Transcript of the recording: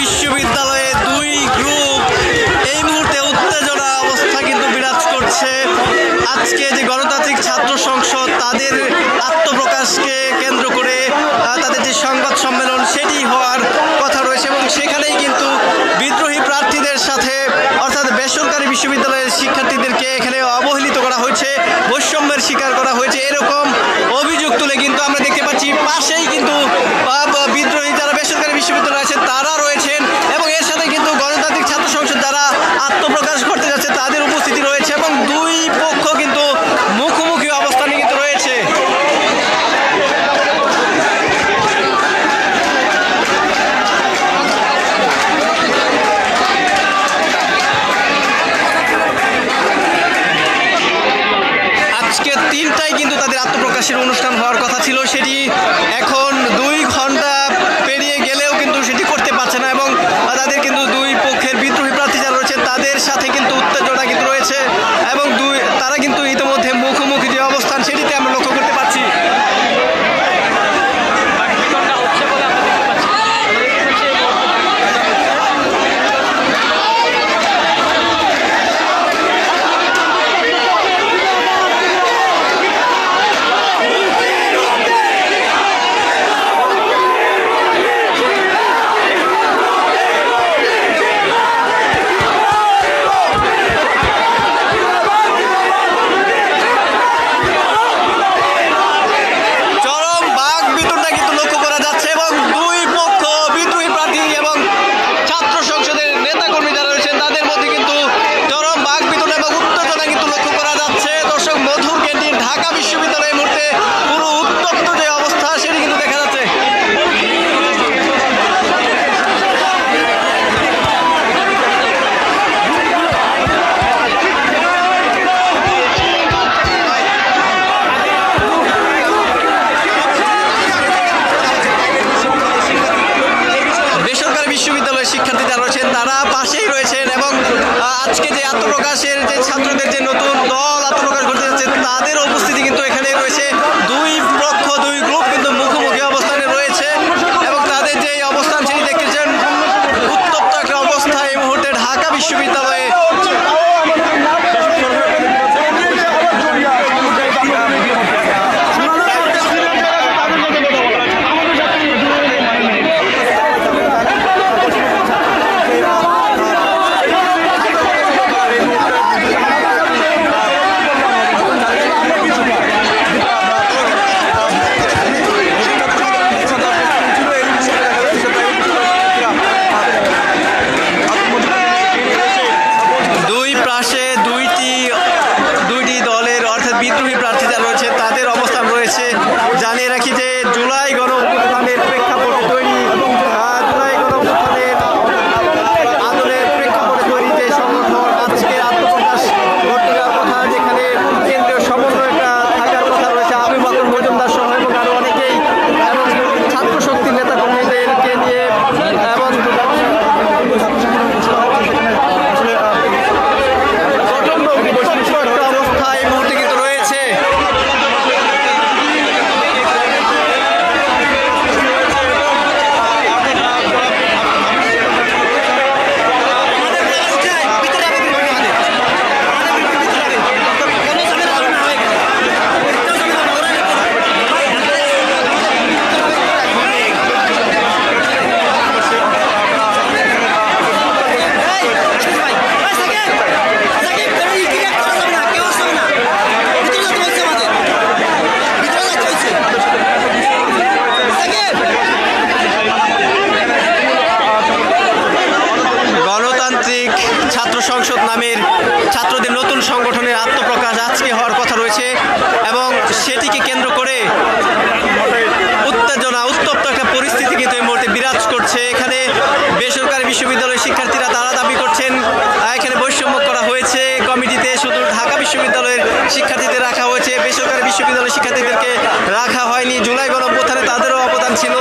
বিশ্ববিদ্যালয়ে দুই গ্রুপ। এই মুহূর্তে উত্তেজনা অবস্থা কিন্তু বিরাজ করছে। আজকে যে গণতান্ত্রিক ছাত্র সংসদ, তাদের আত্মপ্রকাশকে কেন্দ্র করে তাদের যে সংবাদ সম্মেলন, সেটি হওয়ার কথা রয়েছে এবং সেখানেই কিন্তু বিদ্রোহী প্রার্থীদের সাথে, অর্থাৎ বেসরকারি বিশ্ববিদ্যালয়ের শিক্ষার্থীদেরকে এখানে আত্মপ্রকাশ করতে যাচ্ছে, তাদের উপস্থিতি রয়েছে এবং দুই পক্ষ কিন্তু মুখোমুখি অবস্থানে কিন্তু রয়েছে। আজকে তিনটায় কিন্তু তাদের আত্মপ্রকাশের অনুষ্ঠান হওয়ার কথা ছিল, সেটি আজকে যে আত্মপ্রকাশের যে ছাত্রদের যে নতুন শিক্ষার্থীদের রাখা হয়েছে। বেসরকারি বিশ্ববিদ্যালয়ের শিক্ষার্থীদেরকে রাখা হয়নি। জুলাই গণপ্রথানে তাদেরও অবদান ছিল।